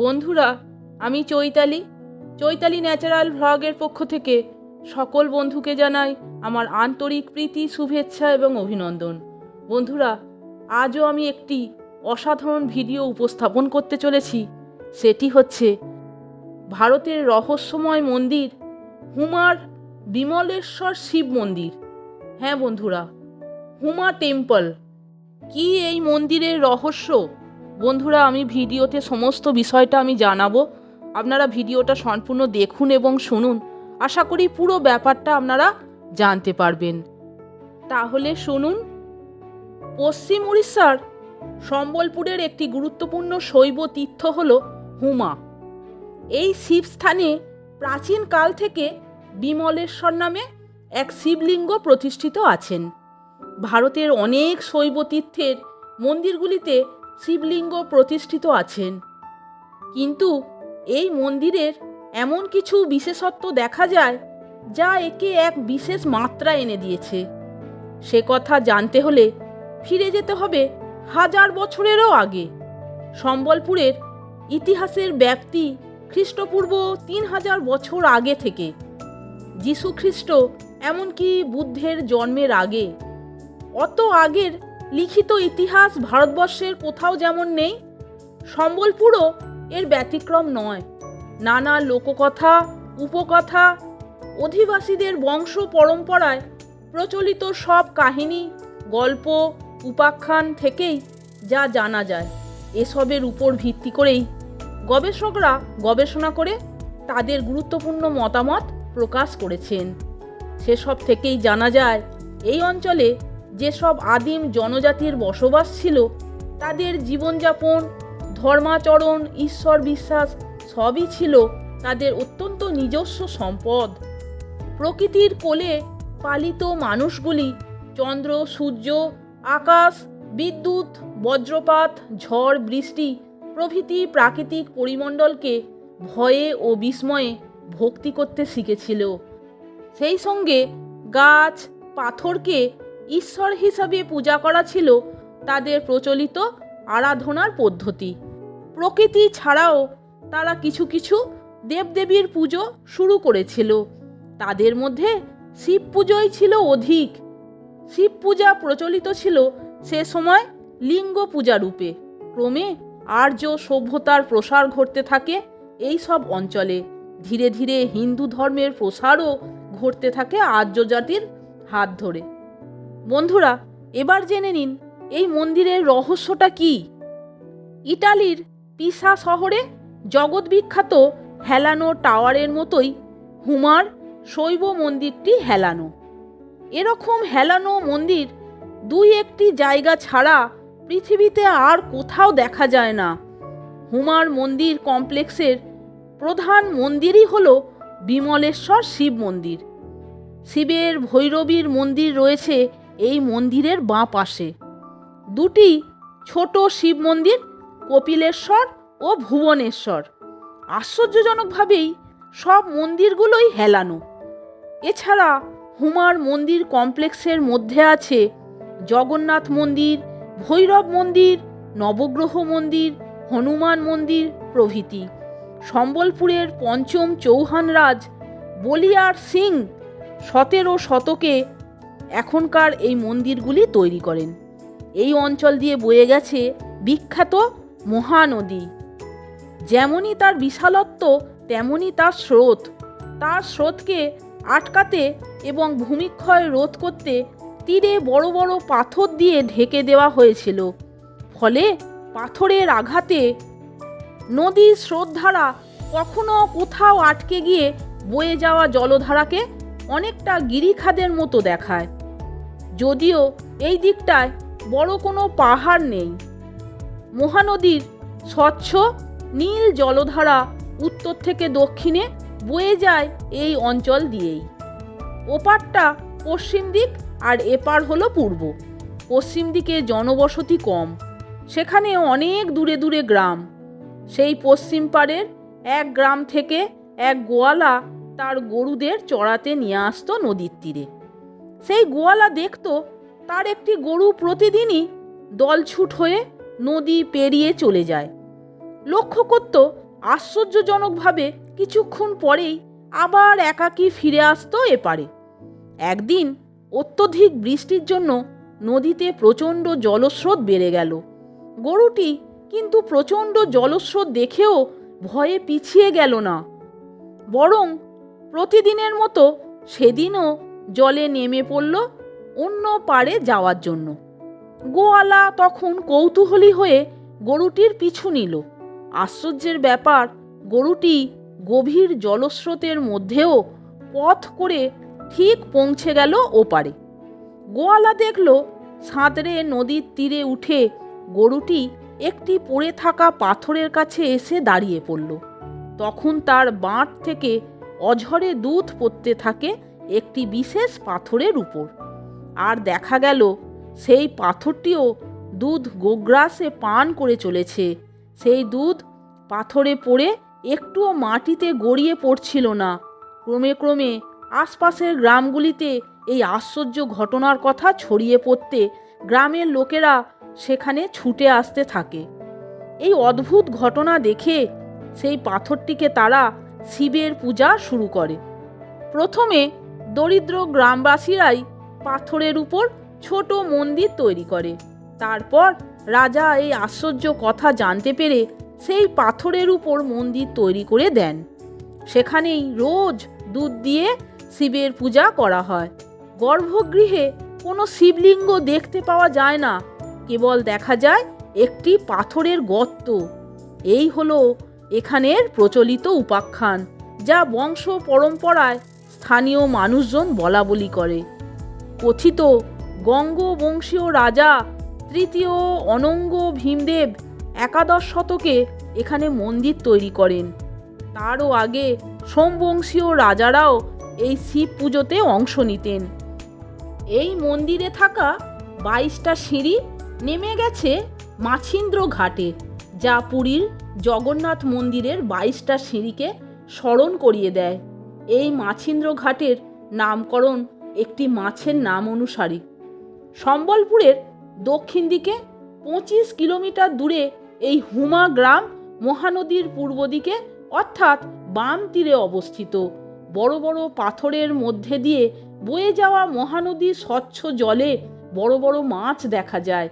বন্ধুরা, আমি চৈতালি। চৈতালি ন্যাচারাল ভ্লগের পক্ষ থেকে সকল বন্ধুকে জানাই আমার আন্তরিক প্রীতি, শুভেচ্ছা এবং অভিনন্দন। বন্ধুরা, আজও আমি একটি অসাধারণ ভিডিও উপস্থাপন করতে চলেছি। সেটি হচ্ছে ভারতের রহস্যময় মন্দির হুমার বিমলেশ্বর শিব মন্দির। হ্যাঁ বন্ধুরা, হুমা টেম্পল, কি এই মন্দিরের রহস্য? বন্ধুরা, আমি ভিডিওতে সমস্ত বিষয়টা আমি জানাব। আপনারা ভিডিওটা সম্পূর্ণ দেখুন এবং শুনুন। আশা করি পুরো ব্যাপারটা আপনারা জানতে পারবেন। তাহলে শুনুন। পশ্চিম উড়িষ্যার সম্বলপুরের একটি গুরুত্বপূর্ণ শৈব তীর্থ হল হুমা। এই শিবস্থানে প্রাচীনকাল থেকে বিমলেশ্বর নামে এক শিবলিঙ্গ প্রতিষ্ঠিত আছেন। ভারতের অনেক শৈব তীর্থের মন্দিরগুলিতে শিবলিঙ্গ প্রতিষ্ঠিত আছেন। কিন্তু এই মন্দিরের এমন কিছু বিশেষত্ব দেখা যায়, যা একে এক বিশেষ মাত্রা এনে দিয়েছে। সে কথা জানতে হলে ফিরে যেতে হবে হাজার বছরেরও আগে। সম্বলপুরের ইতিহাসের ব্যাপ্তি খ্রিস্টপূর্ব তিন হাজার বছর আগে থেকে। যীশু খ্রিস্ট এমনকি বুদ্ধের জন্মের আগে। অত আগের লিখিত ইতিহাস ভারতবর্ষের কোথাও যেমন নেই, সম্বলপুরও এর ব্যতিক্রম নয়। নানা লোককথা, উপকথা, অধিবাসীদের বংশ পরম্পরায় প্রচলিত সব কাহিনী, গল্প, উপাখ্যান থেকেই যা জানা যায়, এসবের উপর ভিত্তি করেই। গবেষকরা গবেষণা করে তাদের গুরুত্বপূর্ণ মতামত প্রকাশ করেছেন। সেসব থেকেই জানা যায়, এই অঞ্চলে যেসব আদিম জনজাতির বসবাস ছিল, তাদের জীবনযাপন, ধর্মাচরণ, ঈশ্বর বিশ্বাস সবই ছিল তাদের অত্যন্ত নিজস্ব সম্পদ। প্রকৃতির কোলে পালিত মানুষগুলি চন্দ্র, সূর্য, আকাশ, বিদ্যুৎ, বজ্রপাত, ঝড়, বৃষ্টি প্রভৃতি প্রাকৃতিক পরিমণ্ডলকে ভয়ে ও বিস্ময়ে ভক্তি করতে শিখেছিল। সেই সঙ্গে গাছ, পাথরকে ঈশ্বর হিসাবে পূজা করা ছিল তাদের প্রচলিত আরাধনার পদ্ধতি। প্রকৃতি ছাড়াও তারা কিছু কিছু দেবদেবীর পুজো শুরু করেছিল। তাদের মধ্যে শিব পুজোই ছিল অধিক। শিব পূজা প্রচলিত ছিল সে সময় লিঙ্গ পূজা রূপে। ক্রমে আর্য সভ্যতার প্রসার ঘটতে থাকে এই সব অঞ্চলে। ধীরে ধীরে হিন্দু ধর্মের প্রসারও ঘটতে থাকে আর্য জাতির হাত ধরে। বন্ধুরা, এবার জেনে নিন, এই মন্দিরের রহস্যটা কি? ইটালির পিসা শহরে জগৎ বিখ্যাত হেলানো টাওয়ারের মতোই হুমার শৈব মন্দিরটি হেলানো। এরকম হেলানো মন্দির দুই একটি জায়গা ছাড়া পৃথিবীতে আর কোথাও দেখা যায় না। হুমার মন্দির কমপ্লেক্সের প্রধান মন্দিরই হল বিমলেশ্বর শিব মন্দির। শিবের ভৈরবীর মন্দির রয়েছে এই মন্দিরের বাঁ পাশে। দুটি ছোট শিব মন্দির, কপিলেশ্বর ও ভুবনেশ্বর। আশ্চর্যজনকভাবেই সব মন্দিরগুলোই হেলানো। এছাড়া হুমার মন্দির কমপ্লেক্সের মধ্যে আছে জগন্নাথ মন্দির, ভৈরব মন্দির, নবগ্রহ মন্দির, হনুমান মন্দির প্রভৃতি। সম্বলপুরের পঞ্চম চৌহান রাজ, বলিয়ার সিং সতেরো শতকে এখনকার এই মন্দিরগুলি তৈরি করেন। এই অঞ্চল দিয়ে বয়ে গেছে বিখ্যাত মহানদী। যেমনই তার বিশালত্ব, তেমনই তার স্রোত। তার স্রোতকে আটকাতে এবং ভূমিক্ষয় রোধ করতে তীরে বড় বড় পাথর দিয়ে ঢেকে দেওয়া হয়েছিল। ফলে পাথরের আঘাতে নদীর স্রোতধারা কখনো কোথাও আটকে গিয়ে বয়ে যাওয়া জলধারাকে অনেকটা গিরিখাদের মতো দেখায়। যদিও এই দিকটায় বড় কোনো পাহাড় নেই। মহানদীর স্বচ্ছ নীল জলধারা উত্তর থেকে দক্ষিণে বয়ে যায় এই অঞ্চল দিয়েই। ওপারটা পশ্চিম দিক আর এপার হলো পূর্ব। পশ্চিম দিকে জনবসতি কম সেখানে অনেক দূরে দূরে গ্রাম। সেই পশ্চিম পাড়ের এক গ্রাম থেকে এক গোয়ালা তার গরুদের চড়াতে নিয়ে আসতো নদীর তীরে। সেই গোয়ালা দেখত তার একটি গরু প্রতিদিনই দলছুট হয়ে নদী পেরিয়ে চলে যায়। লক্ষ্য করত আশ্চর্যজনকভাবে কিছুক্ষণ পরেই আবার একাকী ফিরে আসতো এপারে। একদিন অত্যধিক বৃষ্টির জন্য নদীতে প্রচণ্ড জলস্রোত বেড়ে গেল। গরুটি কিন্তু প্রচণ্ড জলস্রোত দেখেও ভয়ে পিছিয়ে গেল না। বরং প্রতিদিনের মতো সেদিনও জলে নেমে পড়ল অন্য পাড়ে যাওয়ার জন্য। গোয়ালা তখন কৌতূহলী হয়ে গরুটির পিছু নিল। আশ্চর্যের ব্যাপার, গরুটি গভীর জলস্রোতের মধ্যেও পথ করে ঠিক পৌঁছে গেল ওপারে। গোয়ালা দেখল সাঁতরে নদীর তীরে উঠে গরুটি একটি পড়ে থাকা পাথরের কাছে এসে দাঁড়িয়ে পড়ল। তখন তার বাঁট থেকে অঝরে দুধ পড়তে থাকে একটি বিশেষ পাথরের উপর। আর দেখা গেল, সেই পাথরটিও দুধ গোগ্রাসে পান করে চলেছে। সেই দুধ পাথরে পড়ে একটুও মাটিতে গড়িয়ে পড়ছিল না। ক্রমে ক্রমে আশপাশের গ্রামগুলিতে এই আশ্চর্য ঘটনার কথা ছড়িয়ে পড়তে গ্রামের লোকেরা সেখানে ছুটে আসতে থাকে। এই অদ্ভুত ঘটনা দেখে সেই পাথরটিকে তারা শিবের পূজা শুরু করে। প্রথমে দরিদ্র গ্রামবাসীরাই পাথরের উপর ছোট মন্দির তৈরি করে। তারপর রাজা এই আশ্চর্য কথা জানতে পেরে সেই পাথরের উপর মন্দির তৈরি করে দেন। সেখানেই রোজ দুধ দিয়ে শিবের পূজা করা হয়। গর্ভগৃহে কোনো শিবলিঙ্গ দেখতে পাওয়া যায় না, কেবল দেখা যায় একটি পাথরের গর্ত। এই হলো এখানের প্রচলিত উপাখ্যান, যা বংশ পরম্পরায় স্থানীয় মানুষজন বলা বলি করে। কথিত, গঙ্গবংশীয় রাজা তৃতীয় অনঙ্গ ভীমদেব একাদশ শতকে এখানে মন্দির তৈরি করেন। তারও আগে সোমবংশীয় রাজারাও এই শিব পুজোতে অংশ নিতেন। এই মন্দিরে থাকা বাইশটা সিঁড়ি নেমে গেছে মাছিন্দ্র ঘাটে, যা পুরীর জগন্নাথ মন্দিরের বাইশটা সিঁড়িকে স্মরণ করিয়ে দেয়। এই মাছিন্দ্র ঘাটের নামকরণ একটি মাছের নাম অনুসারে। সম্বলপুরের দক্ষিণ দিকে পঁচিশ কিলোমিটার দূরে এই হুমা গ্রাম মহানদীর পূর্ব দিকে, অর্থাৎ বাম তীরে অবস্থিত। বড় বড় পাথরের মধ্যে দিয়ে বয়ে যাওয়া মহানদীর স্বচ্ছ জলে বড় বড় মাছ দেখা যায়।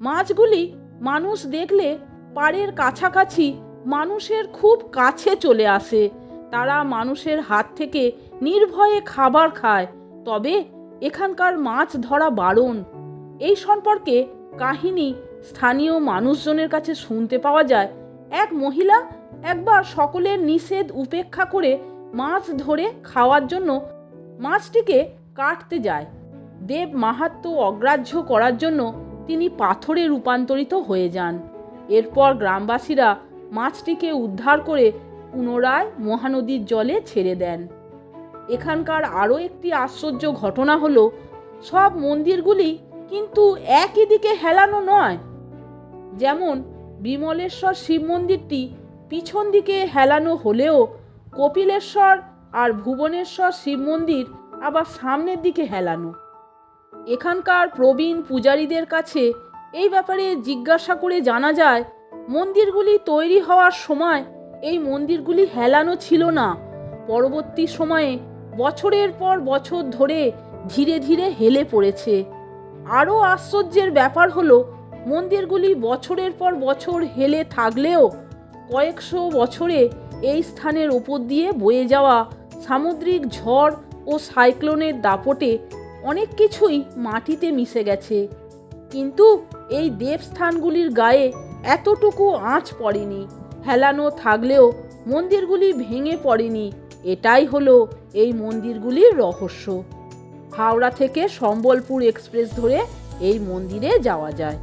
মাছগুলি মানুষ দেখলে পাড়ের কাছাকাছি মানুষের খুব কাছে চলে আসে। তারা মানুষের হাত থেকে নির্ভয়ে খাবার খায়, তবে এখানকার মাছ ধরা বারণ। এই সম্পর্কে কাহিনী স্থানীয় মানুষজনের কাছে শুনতে পাওয়া যায়। এক মহিলা একবার সকলের নিষেধ উপেক্ষা করে মাছ ধরে খাওয়ার জন্য মাছটিকে কাটতে যায়। দেব মাহাত্ম অগ্রাহ্য করার জন্য তিনি পাথরে রূপান্তরিত হয়ে যান। এরপর গ্রামবাসীরা মাছটিকে উদ্ধার করে পুনরায় মহানদীর জলে ছেড়ে দেন। এখানকার আরও একটি আশ্চর্য ঘটনা হলো, সব মন্দিরগুলি কিন্তু একই দিকে হেলানো নয়। যেমন বিমলেশ্বর শিব মন্দিরটি পিছন দিকে হেলানো হলেও কপিলেশ্বর আর ভুবনেশ্বর শিব মন্দির আবার সামনের দিকে হেলানো। এখানকার প্রবীণ পূজারীদের কাছে এই ব্যাপারে জিজ্ঞাসা করে জানা যায়, মন্দিরগুলি তৈরি হওয়ার সময় এই মন্দিরগুলি হেলানো ছিল না। পরবর্তী সময়ে বছরের পর বছর ধরে ধীরে ধীরে হেলে পড়েছে। আরও আশ্চর্যের ব্যাপার হলো, মন্দিরগুলি বছরের পর বছর হেলে থাকলেও কয়েকশো বছরে এই স্থানের ওপর দিয়ে বয়ে যাওয়া সামুদ্রিক ঝড় ও সাইক্লোনের দাপটে অনেক কিছুই মাটিতে মিশে গেছে। কিন্তু এই দেবস্থানগুলির গায়ে এতটুকু আঁচ পড়েনি। হেলানো থাকলেও মন্দিরগুলি ভেঙে পড়েনি। এটাই হলো এই মন্দিরগুলির রহস্য। হাওড়া থেকে সম্বলপুর এক্সপ্রেস ধরে এই মন্দিরে যাওয়া যায়।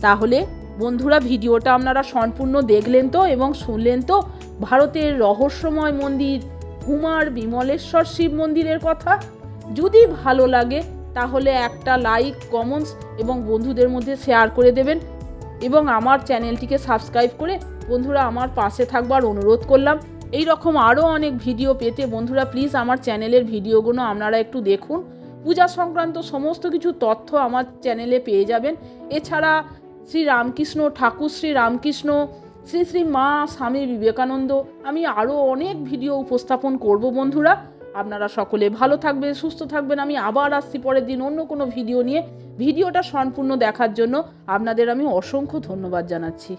তাহলে বন্ধুরা, ভিডিওটা আপনারা সম্পূর্ণ দেখলেন তো এবং শুনলেন তো ভারতের রহস্যময় মন্দির হুমার বিমলেশ্বর শিব মন্দিরের কথা? যদি ভালো লাগে, তাহলে একটা লাইক কমেন্টস এবং বন্ধুদের মধ্যে শেয়ার করে দেবেন। এবং আমার চ্যানেলটিকে সাবস্ক্রাইব করে বন্ধুরা আমার পাশে থাকবার অনুরোধ করলাম। এই রকম আরও অনেক ভিডিও পেতে বন্ধুরা প্লিজ আমার চ্যানেলের ভিডিওগুলো আপনারা একটু দেখুন। পূজা সংক্রান্ত সমস্ত কিছু তথ্য আমার চ্যানেলে পেয়ে যাবেন। এছাড়া শ্রী রামকৃষ্ণ ঠাকুর শ্রী রামকৃষ্ণ, শ্রী শ্রী মা স্বামী বিবেকানন্দ, আমি আরও অনেক ভিডিও উপস্থাপন করব বন্ধুরা। আপনারা সকলে ভালো থাকবেন, সুস্থ থাকবেন। আমি আবার আসছি পরের দিন অন্য কোনো ভিডিও নিয়ে। ভিডিওটা সম্পূর্ণ দেখার জন্য আপনাদের আমি অসংখ্য ধন্যবাদ জানাচ্ছি।